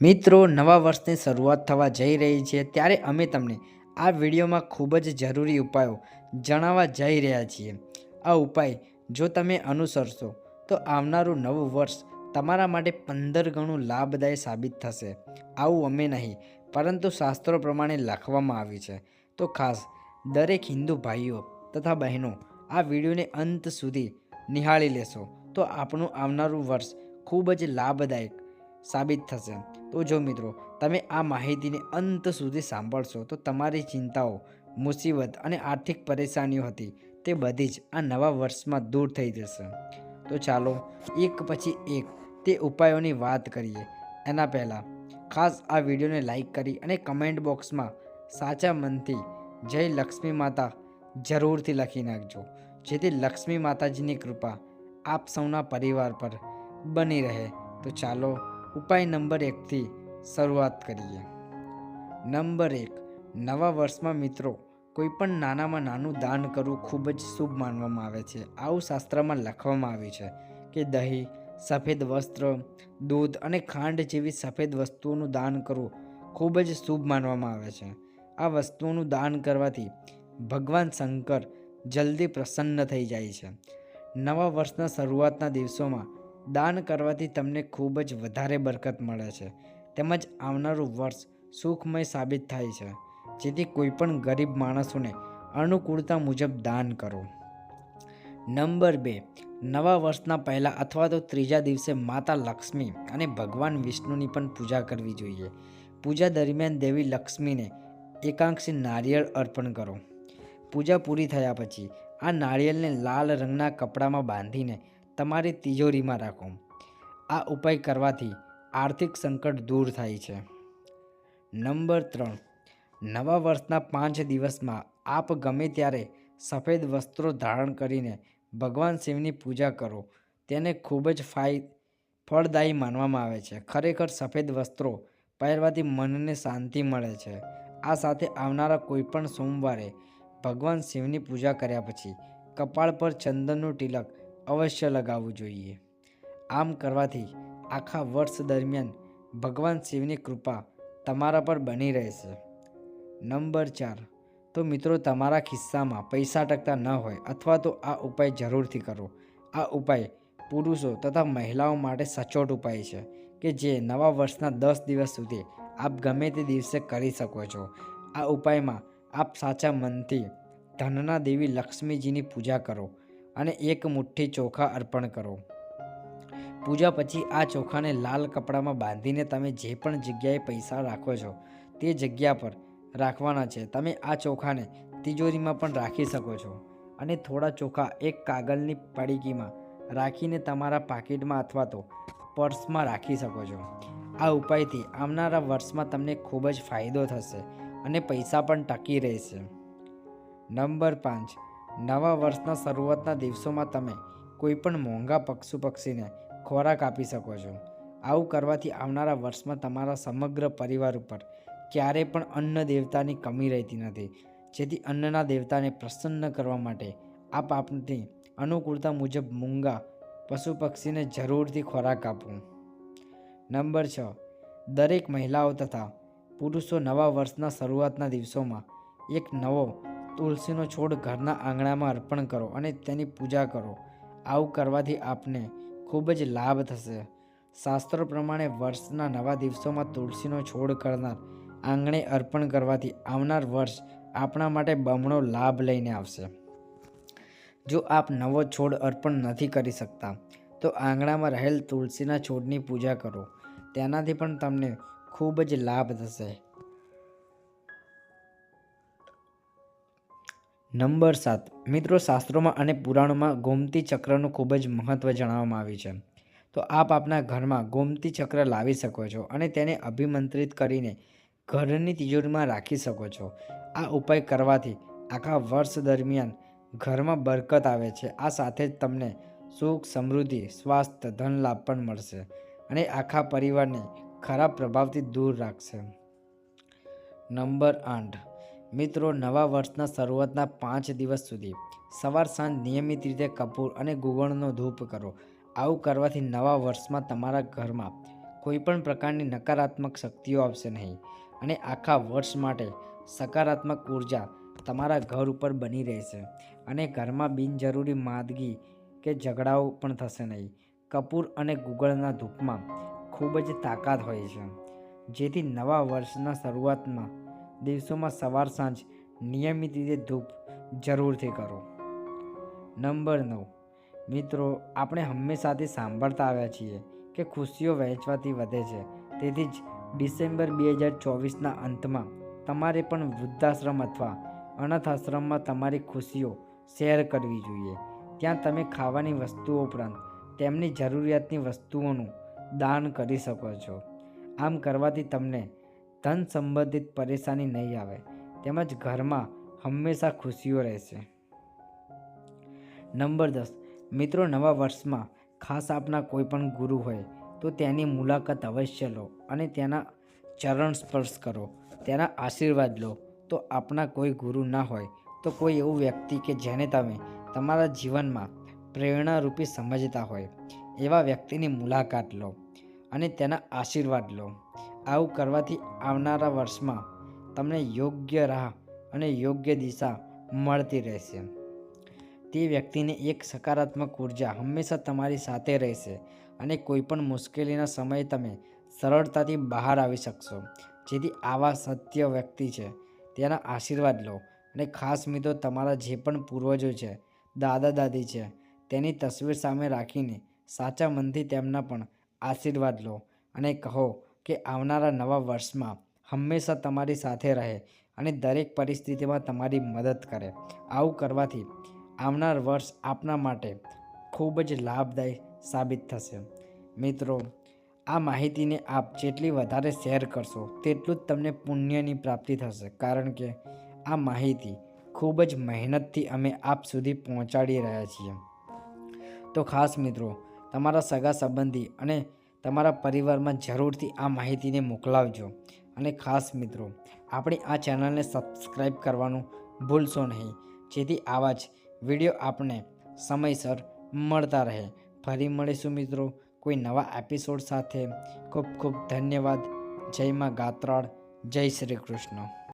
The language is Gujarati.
મિત્રો, નવા વર્ષની શરૂઆત થવા જઈ રહી છે ત્યારે અમે તમને આ વિડીયોમાં ખૂબ જ જરૂરી ઉપાયો જણાવવા જઈ રહ્યા છીએ. આ ઉપાય જો તમે અનુસરશો, તો આવનારું નવું વર્ષ તમારા માટે પંદર ગણું લાભદાયી સાબિત થશે. આવું અમે નહીં, પરંતુ શાસ્ત્રો પ્રમાણે લખવામાં આવ્યું છે. તો ખાસ, દરેક હિન્દુ ભાઈઓ તથા બહેનો આ વિડીયોને અંત સુધી નિહાળી લેશો, તો આપણું આવનારું વર્ષ ખૂબ જ લાભદાયક સાબિત થશે. તો જો મિત્રો, તમે આ માહિતીને અંત સુધી સાંભળશો, તો તમારી ચિંતાઓ, મુસીબત અને આર્થિક પરેશાનીઓ હતી, તે બધી જ આ નવા વર્ષમાં દૂર થઈ જશે. તો ચાલો, એક પછી એક તે ઉપાયોની વાત કરીએ. એના પહેલાં, ખાસ આ વિડીયોને લાઈક કરી અને કમેન્ટ બોક્સમાં સાચા મનથી જય લક્ષ્મી માતા જરૂરથી લખી નાખજો. જેથી લક્ષ્મી માતાજીની કૃપા આપ સૌના પરિવાર પર બની રહે. તો ચાલો ઉપાય નંબર એકથી શરૂઆત કરીએ. નંબર એક, નવા વર્ષમાં મિત્રો, કોઈપણ નાનામાં નાનું દાન કરવું ખૂબ જ શુભ માનવામાં આવે છે. આવું શાસ્ત્રમાં લખવામાં આવ્યું છે કે દહીં, સફેદ વસ્ત્ર, દૂધ અને ખાંડ જેવી સફેદ વસ્તુઓનું દાન કરવું ખૂબ જ શુભ માનવામાં આવે છે. આ વસ્તુઓનું દાન કરવાથી ભગવાન શંકર જલ્દી પ્રસન્ન થઈ જાય છે. નવા વર્ષના શરૂઆતના દિવસોમાં દાન કરવાથી તમને ખૂબ જ વધારે બરકત મળે છે. તેમજ આવનારું વર્ષ સુખમય સાબિત થાય છે. જેથી કોઈ પણ ગરીબ માણસોને અનુકૂળતા મુજબ દાન કરો. નંબર બે. નવા વર્ષના પહેલાં અથવા તો ત્રીજા દિવસે માતા લક્ષ્મી અને ભગવાન વિષ્ણુની પણ પૂજા કરવી જોઈએ. પૂજા દરમિયાન દેવી લક્ષ્મીને એકાંક્ષી નારિયેળ અર્પણ કરો. પૂજા પૂરી થયા પછી આ નાળિયેરને લાલ રંગના કપડામાં બાંધીને તમારી તિજોરીમાં રાખો. આ ઉપાય કરવાથી આર્થિક સંકટ દૂર થાય છે. નંબર ત્રણ. નવા વર્ષના પાંચ દિવસમાં આપ ગમે ત્યારે સફેદ વસ્ત્રો ધારણ કરીને ભગવાન શિવની પૂજા કરો. તેને ખૂબ જ ફાય ફળદાયી માનવામાં આવે છે. ખરેખર સફેદ વસ્ત્રો પહેરવાથી મનને શાંતિ મળે છે. આ સાથે આવનારા કોઈપણ સોમવારે ભગવાન શિવની પૂજા કર્યા પછી કપાળ પર ચંદનનું તિલક અવશ્ય લગાવવું જોઈએ. આમ કરવાથી આખા વર્ષ દરમિયાન ભગવાન શિવની કૃપા તમારા પર બની રહેશે. નંબર ચાર. તો મિત્રો, તમારા ખિસ્સામાં પૈસા ટકતા ન હોય અથવા તો આ ઉપાય જરૂરથી કરો. આ ઉપાય પુરુષો તથા મહિલાઓ માટે સચોટ ઉપાય છે કે જે નવા વર્ષના દસ દિવસ સુધી આપ ગમે તે દિવસે કરી શકો છો. આ ઉપાયમાં આપ સાચા મનથી ધનના દેવી લક્ષ્મીજીની પૂજા કરો. અને એક મુઠ્ઠી ચોખા અર્પણ કરો. પૂજા પછી આ ચોખાને લાલ કપડામાં બાંધીને તમે જે પણ જગ્યાએ પૈસા રાખો છો, તે જગ્યા પર રાખવાના છે. તમે આ ચોખાને તિજોરીમાં પણ રાખી શકો છો અને થોડા ચોખા એક કાગળની પડીકીમાં રાખીને તમારા પાકીટમાં અથવા તો પર્સમાં રાખી શકો છો. આ ઉપાયથી આવનારા વર્ષમાં તમને ખૂબ જ ફાયદો થશે અને પૈસા પણ ટકી રહેશે. નંબર પાંચ. નવા વર્ષના શરૂઆતના દિવસોમાં તમે કોઈપણ મોંઘા પક્ષુ પક્ષીને ખોરાક આપી શકો છો. આવું કરવાથી આવનારા વર્ષમાં તમારા સમગ્ર પરિવાર ઉપર ક્યારેય પણ અન્ન દેવતાની કમી રહેતી નથી. જેથી અન્નના દેવતાને પ્રસન્ન કરવા માટે આપ આપની અનુકૂળતા મુજબ મૂંગા પશુ પક્ષીને જરૂરથી ખોરાક આપવું નંબર છ. દરેક મહિલાઓ તથા પુરુષો નવા વર્ષના શરૂઆતના દિવસોમાં એક નવો તુલસીનો છોડ ઘરના આંગણામાં અર્પણ કરો અને તેની પૂજા કરો. આવું કરવાથી આપને ખૂબ જ લાભ થશે. શાસ્ત્રો પ્રમાણે વર્ષના નવા દિવસોમાં તુલસીનો છોડ કરનાર આંગણે અર્પણ કરવાથી આવનાર વર્ષ આપણા માટે બમણો લાભ લઈને આવશે. જો આપ નવો છોડ અર્પણ નથી કરી શકતા, તો આંગણામાં રહેલ તુલસીના છોડની પૂજા કરો. તેનાથી પણ તમને ખૂબ જ લાભ થશે. નંબર સાત. મિત્રો, શાસ્ત્રોમાં અને પુરાણોમાં ગોમતી ચક્રનું ખૂબ જ મહત્ત્વ જણાવવામાં આવ્યું છે. તો આપ આપના ઘરમાં ગોમતી ચક્ર લાવી શકો છો અને તેને અભિમંત્રિત કરીને ઘરની તિજોરીમાં રાખી શકો છો. આ ઉપાય કરવાથી આખા વર્ષ દરમિયાન ઘરમાં બરકત આવે છે. આ સાથે જ તમને સુખ, સમૃદ્ધિ, સ્વાસ્થ્ય, ધન, લાભ પણ મળશે અને આખા પરિવારને ખરાબ પ્રભાવથી દૂર રાખશે. નંબર આઠ. મિત્રો, નવા વર્ષના શરૂઆતના પાંચ દિવસ સુધી સવાર સાંજ નિયમિત રીતે કપૂર અને ગુગળનો ધૂપ કરો. આવું કરવાથી નવા વર્ષમાં તમારા ઘરમાં કોઈપણ પ્રકારની નકારાત્મક શક્તિઓ આવશે નહીં અને આખા વર્ષ માટે સકારાત્મક ઊર્જા તમારા ઘર ઉપર બની રહેશે અને ઘરમાં બિનજરૂરી માદગી કે ઝઘડાઓ પણ થશે નહીં. કપૂર અને ગુગળના ધૂપમાં ખૂબ જ તાકાત હોય છે. જેથી નવા વર્ષના શરૂઆતમાં દિવસોમાં સવાર સાંજ નિયમિત રીતે ધૂપ જરૂરથી કરો. નંબર નવ. મિત્રો, આપણે હંમેશાથી સાંભળતા આવ્યા છીએ કે ખુશીઓ વહેંચવાથી વધે છે. તેથી જ ડિસેમ્બર બે હજાર ચોવીસના અંતમાં તમારે પણ વૃદ્ધાશ્રમ અથવા અનાથ આશ્રમમાં તમારી ખુશીઓ શેર કરવી જોઈએ. ત્યાં તમે ખાવાની વસ્તુઓ ઉપરાંત તેમની જરૂરિયાતની વસ્તુઓનું દાન કરી શકો છો. આમ કરવાથી તમને ધન સંબંધિત પરેશાની નહીં આવે, તેમજ ઘરમાં હંમેશા ખુશીઓ રહેશે. નંબર દસ, મિત્રો નવા વર્ષમાં ખાસ આપના કોઈ પણ ગુરુ હોય, તો તેની મુલાકાત અવશ્ય લો અને તેના ચરણ સ્પર્શ કરો, તેના આશીર્વાદ લો. તો આપના કોઈ ગુરુ ના હોય, તો કોઈ એવું વ્યક્તિ કે જેને તમે તમારા જીવનમાં પ્રેરણારૂપી સમજતા હોય, એવા વ્યક્તિની મુલાકાત લો અને તેના આશીર્વાદ લો. આવું કરવાથી આવનારા વર્ષમાં તમને યોગ્ય રાહ અને યોગ્ય દિશા મળતી રહેશે. તે વ્યક્તિને એક સકારાત્મક ઊર્જા હંમેશા તમારી સાથે રહેશે અને કોઈપણ મુશ્કેલીના સમયે તમે સરળતાથી બહાર આવી શકશો. જેથી આવા સત્ય વ્યક્તિ છે, તેના આશીર્વાદ લો અને ખાસ મિત્રો તમારા જે પણ પૂર્વજો છે, દાદા દાદી છે, તેની તસવીર સામે રાખીને સાચા મનથી તેમના પણ આશીર્વાદ લો અને કહો કે આવનારા નવા વર્ષમાં હંમેશા તમારી સાથે રહે અને દરેક પરિસ્થિતિમાં તમારી મદદ કરે. આવું કરવાથી આવનાર વર્ષ આપના માટે ખૂબ જ લાભદાયી સાબિત થશે. મિત્રો, આ માહિતીને આપ જેટલી વધારે શેર કરશો, તેટલું જ તમને પુણ્યની પ્રાપ્તિ થશે. કારણ કે આ માહિતી ખૂબ જ મહેનતથી અમે આપ સુધી પહોંચાડી રહ્યા છીએ. તો ખાસ મિત્રો, તમારા સગા સંબંધી અને તમારા પરિવારમાં જરૂરથી આ માહિતીને મોકલાવજો. અને ખાસ મિત્રો, આપણી આ ચેનલને સબસ્ક્રાઈબ કરવાનું ભૂલશો નહીં. જેથી આવા જ વીડિયો આપણે સમયસર મળતા રહે. ફરી મળીશું મિત્રો, કોઈ નવા એપિસોડ સાથે. ખૂબ ખૂબ ધન્યવાદ. જય માં ગાત્રાળ. જય શ્રી કૃષ્ણ.